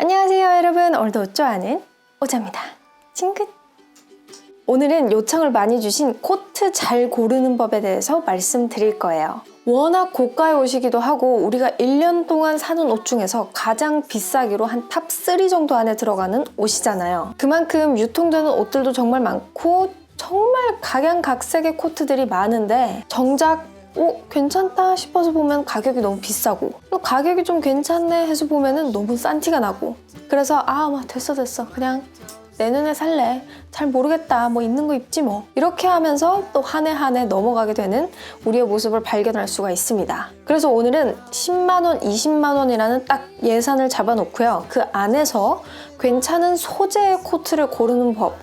안녕하세요 여러분. 오늘도 옷 좋아하는 오자입니다. 징긋. 오늘은 요청을 많이 주신 코트 잘 고르는 법에 대해서 말씀드릴 거예요. 워낙 고가의 옷이기도 하고 우리가 1년 동안 사는 옷 중에서 가장 비싸기로 한 탑 3 정도 안에 들어가는 옷이잖아요. 그만큼 유통되는 옷들도 정말 많고 정말 각양각색의 코트들이 많은데 정작 어, 괜찮다 싶어서 보면 가격이 너무 비싸고 또 가격이 좀 괜찮네 해서 보면은 너무 싼 티가 나고. 그래서 아, 뭐 됐어 됐어. 그냥 내 눈에 살래. 잘 모르겠다. 뭐 있는 거 입지 뭐. 이렇게 하면서 또 한 해 한 해 넘어가게 되는 우리의 모습을 발견할 수가 있습니다. 그래서 오늘은 10만 원, 20만 원이라는 딱 예산을 잡아놓고요. 그 안에서 괜찮은 소재의 코트를 고르는 법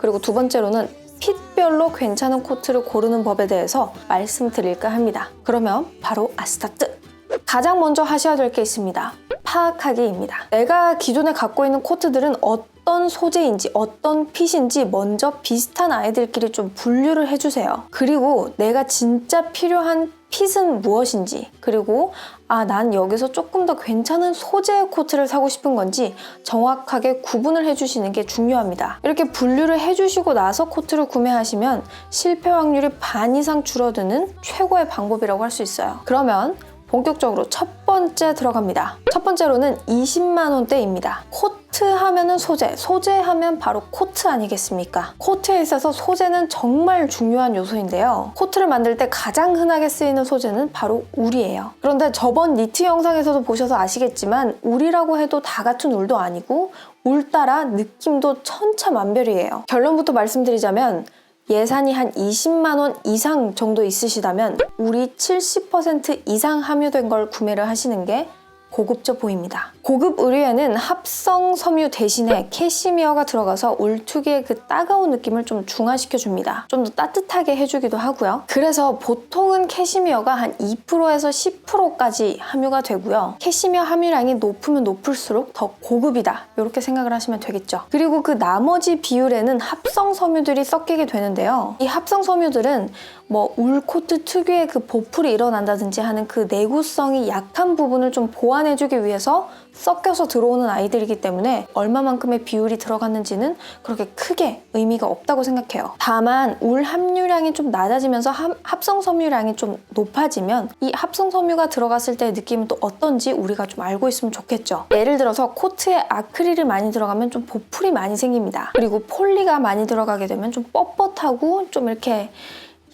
그리고 두 번째로는 핏별로 괜찮은 코트를 고르는 법에 대해서 말씀드릴까 합니다. 그러면 바로 아스타트! 가장 먼저 하셔야 될 게 있습니다. 파악하기입니다. 내가 기존에 갖고 있는 코트들은 어떤 소재인지 어떤 핏인지 먼저 비슷한 아이들끼리 좀 분류를 해주세요. 그리고 내가 진짜 필요한 핏은 무엇인지 그리고 아 난 여기서 조금 더 괜찮은 소재의 코트를 사고 싶은 건지 정확하게 구분을 해주시는 게 중요합니다. 이렇게 분류를 해주시고 나서 코트를 구매하시면 실패 확률이 반 이상 줄어드는 최고의 방법이라고 할 수 있어요. 그러면 본격적으로 첫 번째 들어갑니다. 첫 번째로는 20만 원대입니다. 코트 하면은 소재, 소재 하면 바로 코트 아니겠습니까? 코트에 있어서 소재는 정말 중요한 요소인데요. 코트를 만들 때 가장 흔하게 쓰이는 소재는 바로 울이에요. 그런데 저번 니트 영상에서도 보셔서 아시겠지만 울이라고 해도 다 같은 울도 아니고 울 따라 느낌도 천차만별이에요. 결론부터 말씀드리자면 예산이 한 20만 원 이상 정도 있으시다면 우리 70% 이상 함유된 걸 구매를 하시는 게 고급져 보입니다. 고급 의류에는 합성 섬유 대신에 캐시미어가 들어가서 울 특유의 그 따가운 느낌을 좀 중화시켜 줍니다. 좀 더 따뜻하게 해주기도 하고요. 그래서 보통은 캐시미어가 한 2%에서 10%까지 함유가 되고요. 캐시미어 함유량이 높으면 높을수록 더 고급이다. 이렇게 생각을 하시면 되겠죠. 그리고 그 나머지 비율에는 합성 섬유들이 섞이게 되는데요. 이 합성 섬유들은 뭐 울코트 특유의 그 보풀이 일어난다든지 하는 그 내구성이 약한 부분을 좀 보완 해주기 위해서 섞여서 들어오는 아이들이기 때문에 얼마만큼의 비율이 들어갔는지는 그렇게 크게 의미가 없다고 생각해요. 다만 울 함유량이 좀 낮아지면서 함- 합성 섬유량이 좀 높아지면 이 합성 섬유가 들어갔을 때의 느낌은 또 어떤지 우리가 좀 알고 있으면 좋겠죠. 예를 들어서 코트에 아크릴이 많이 들어가면 좀 보풀이 많이 생깁니다. 그리고 폴리가 많이 들어가게 되면 좀 뻣뻣하고 좀 이렇게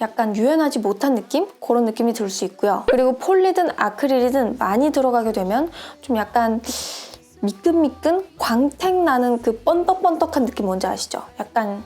약간 유연하지 못한 느낌? 그런 느낌이 들 수 있고요. 그리고 폴리든 아크릴이든 많이 들어가게 되면 좀 약간 미끈미끈 광택 나는 그 번떡번떡한 느낌 뭔지 아시죠? 약간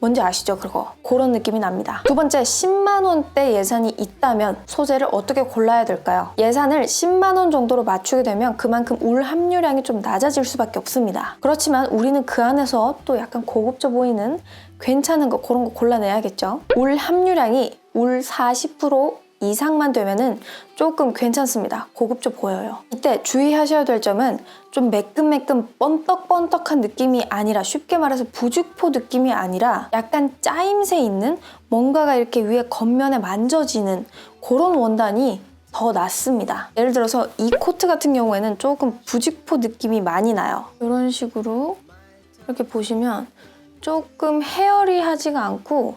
뭔지 아시죠? 그거 그런 느낌이 납니다. 두 번째 10만 원대 예산이 있다면 소재를 어떻게 골라야 될까요? 예산을 10만 원 정도로 맞추게 되면 그만큼 울 함유량이 좀 낮아질 수밖에 없습니다. 그렇지만 우리는 그 안에서 또 약간 고급져 보이는 괜찮은 거 그런 거 골라내야겠죠. 울 함유량이 울 40% 이상만 되면은 조금 괜찮습니다. 고급져 보여요. 이때 주의하셔야 될 점은 좀 매끈매끈 번떡번떡한 느낌이 아니라 쉽게 말해서 부직포 느낌이 아니라 약간 짜임새 있는 뭔가가 이렇게 위에 겉면에 만져지는 그런 원단이 더 낫습니다. 예를 들어서 이 코트 같은 경우에는 조금 부직포 느낌이 많이 나요. 이런 식으로 이렇게 보시면 조금 헤어리하지가 않고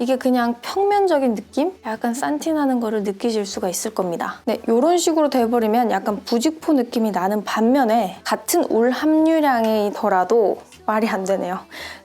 이게 그냥 평면적인 느낌? 약간 산티나는 거를 느끼실 수가 있을 겁니다. 네, 이런 식으로 돼버리면 약간 부직포 느낌이 나는 반면에 같은 울 함유량이더라도 말이 안 되네요.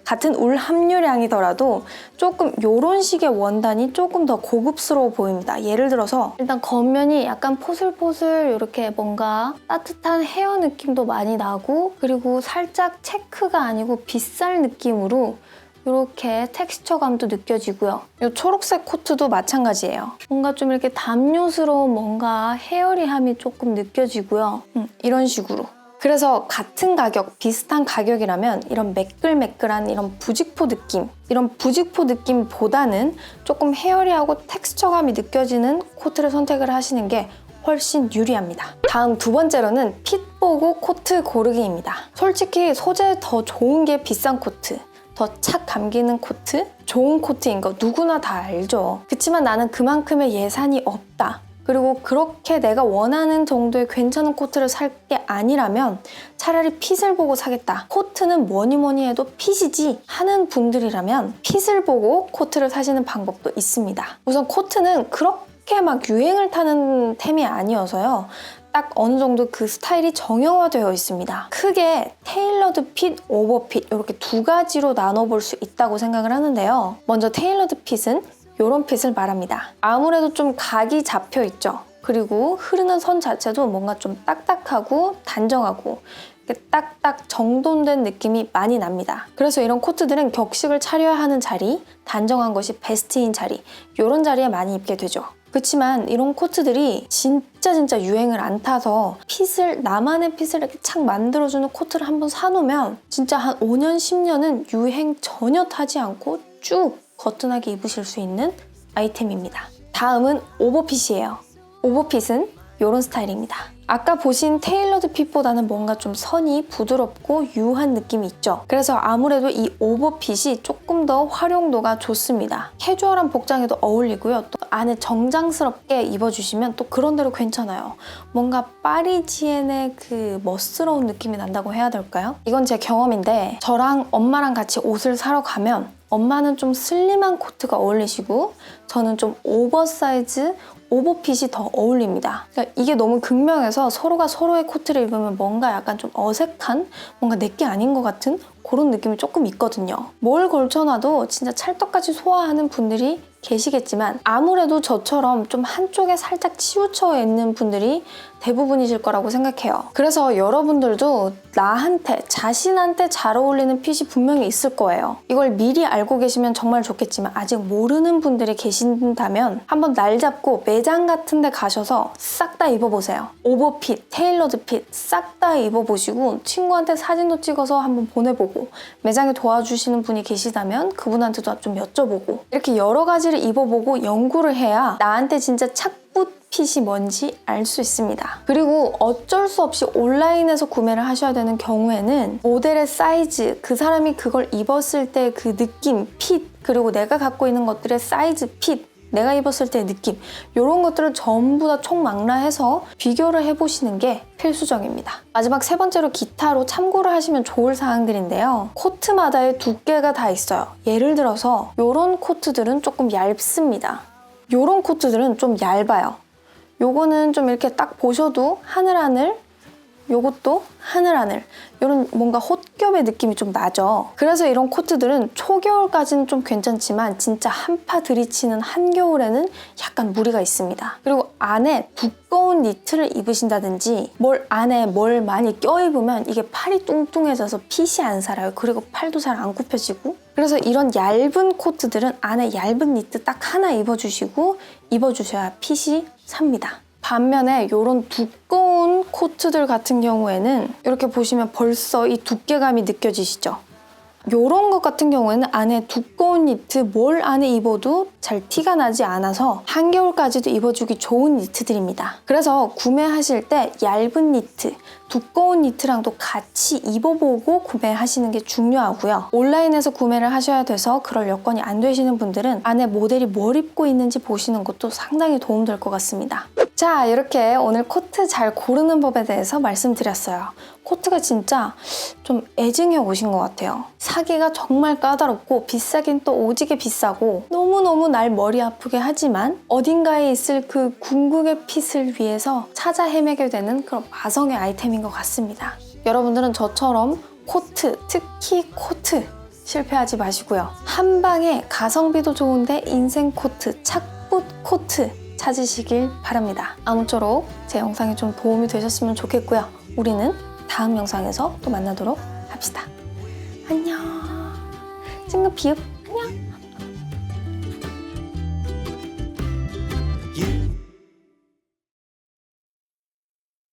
같은 울 함유량이더라도 조금 이런 식의 원단이 조금 더 고급스러워 보입니다. 예를 들어서 일단 겉면이 약간 포슬포슬 이렇게 뭔가 따뜻한 헤어 느낌도 많이 나고 그리고 살짝 체크가 아니고 빗살 느낌으로 이렇게 텍스처감도 느껴지고요. 이 초록색 코트도 마찬가지예요. 뭔가 좀 이렇게 담요스러운 뭔가 헤어리함이 조금 느껴지고요. 음, 이런 식으로. 그래서 같은 가격, 비슷한 가격이라면 이런 매끌매끌한 이런 부직포 느낌, 이런 부직포 느낌보다는 조금 헤어리하고 텍스처감이 느껴지는 코트를 선택을 하시는 게 훨씬 유리합니다. 다음 두 번째로는 핏 보고 코트 고르기입니다. 솔직히 소재 더 좋은 게 비싼 코트, 더착 감기는 코트? 좋은 코트인 거 누구나 다 알죠. 그치만 나는 그만큼의 예산이 없다. 그리고 그렇게 내가 원하는 정도의 괜찮은 코트를 살 게 아니라면 차라리 핏을 보고 사겠다. 코트는 뭐니 뭐니 해도 핏이지 하는 분들이라면 핏을 보고 코트를 사시는 방법도 있습니다. 우선 코트는 그렇게 막 유행을 타는 템이 아니어서요. 딱 어느 정도 그 스타일이 정형화되어 있습니다. 크게 테일러드 핏, 오버핏 이렇게 두 가지로 나눠볼 수 있다고 생각을 하는데요. 먼저 테일러드 핏은 이런 핏을 말합니다. 아무래도 좀 각이 잡혀 있죠. 그리고 흐르는 선 자체도 뭔가 좀 딱딱하고 단정하고 딱딱 정돈된 느낌이 많이 납니다. 그래서 이런 코트들은 격식을 차려야 하는 자리, 단정한 것이 베스트인 자리, 이런 자리에 많이 입게 되죠. 그렇지만 이런 코트들이 진짜 진짜 유행을 안 타서 핏을 나만의 핏을 이렇게 착 만들어주는 코트를 한번 사놓으면 진짜 한 5년 10년은 유행 전혀 타지 않고 쭉 거뜬하게 입으실 수 있는 아이템입니다. 다음은 오버핏이에요. 오버핏은 이런 스타일입니다. 아까 보신 테일러드 핏보다는 뭔가 좀 선이 부드럽고 유한 느낌이 있죠. 그래서 아무래도 이 오버핏이 조금 더 활용도가 좋습니다. 캐주얼한 복장에도 어울리고요. 또 안에 정장스럽게 입어주시면 또 그런대로 괜찮아요. 뭔가 파리지엔의 그 멋스러운 느낌이 난다고 해야 될까요? 이건 제 경험인데 저랑 엄마랑 같이 옷을 사러 가면 엄마는 좀 슬림한 코트가 어울리시고 저는 좀 오버사이즈 오버핏이 더 어울립니다. 그러니까 이게 너무 극명해서 서로가 서로의 코트를 입으면 뭔가 약간 좀 어색한 뭔가 내게 아닌 것 같은 그런 느낌이 조금 있거든요. 뭘 걸쳐놔도 진짜 찰떡같이 소화하는 분들이 계시겠지만 아무래도 저처럼 좀 한쪽에 살짝 치우쳐 있는 분들이 대부분이실 거라고 생각해요. 그래서 여러분들도 나한테, 자신한테 잘 어울리는 핏이 분명히 있을 거예요. 이걸 미리 알고 계시면 정말 좋겠지만 아직 모르는 분들이 계신다면 한번 날 잡고 매장 같은 데 가셔서 싹 다 입어보세요. 오버핏, 테일러드 핏 싹 다 입어보시고 친구한테 사진도 찍어서 한번 보내보고 매장에 도와주시는 분이 계시다면 그분한테도 좀 여쭤보고 이렇게 여러 가지 를 입어보고 연구를 해야 나한테 진짜 착붙 핏이 뭔지 알 수 있습니다. 그리고 어쩔 수 없이 온라인에서 구매를 하셔야 되는 경우에는 모델의 사이즈, 그 사람이 그걸 입었을 때 그 느낌, 핏, 그리고 내가 갖고 있는 것들의 사이즈, 핏, 내가 입었을 때의 느낌 이런 것들을 전부 다 총망라해서 비교를 해보시는 게 필수적입니다. 마지막 세 번째로 기타로 참고를 하시면 좋을 사항들인데요. 코트마다의 두께가 다 있어요. 예를 들어서 이런 코트들은 조금 얇습니다. 이런 코트들은 좀 얇아요. 요거는 좀 이렇게 딱 보셔도 하늘하늘 요것도 하늘하늘. 이런 뭔가 헛겹의 느낌이 좀 나죠. 그래서 이런 코트들은 초겨울까지는 좀 괜찮지만 진짜 한파 들이치는 한겨울에는 약간 무리가 있습니다. 그리고 안에 두꺼운 니트를 입으신다든지 뭘 안에 뭘 많이 껴입으면 이게 팔이 뚱뚱해져서 핏이 안 살아요. 그리고 팔도 잘 안 굽혀지고. 그래서 이런 얇은 코트들은 안에 얇은 니트 딱 하나 입어주시고 입어주셔야 핏이 삽니다 반면에 이런 두꺼운 코트들 같은 경우에는 이렇게 보시면 벌써 이 두께감이 느껴지시죠? 이런 것 같은 경우에는 안에 두꺼운 니트 뭘 안에 입어도 잘 티가 나지 않아서 한겨울까지도 입어주기 좋은 니트들입니다. 그래서 구매하실 때 얇은 니트, 두꺼운 니트랑도 같이 입어보고 구매하시는 게 중요하고요. 온라인에서 구매를 하셔야 돼서 그럴 여건이 안 되시는 분들은 안에 모델이 뭘 입고 있는지 보시는 것도 상당히 도움될 것 같습니다. 자, 이렇게 오늘 코트 잘 고르는 법에 대해서 말씀드렸어요. 코트가 진짜 좀 애증해 오신 것 같아요. 사기가 정말 까다롭고 비싸긴 또 오지게 비싸고 너무너무 날 머리 아프게 하지만 어딘가에 있을 그 궁극의 핏을 위해서 찾아 헤매게 되는 그런 마성의 아이템인 것 같습니다. 여러분들은 저처럼 코트, 특히 코트 실패하지 마시고요. 한 방에 가성비도 좋은데 인생 코트, 착붙 코트 찾으시길 바랍니다. 아무쪼록 제 영상이 좀 도움이 되셨으면 좋겠고요. 우리는 다음 영상에서 또 만나도록 합시다. 안녕. 찡긋 비읍.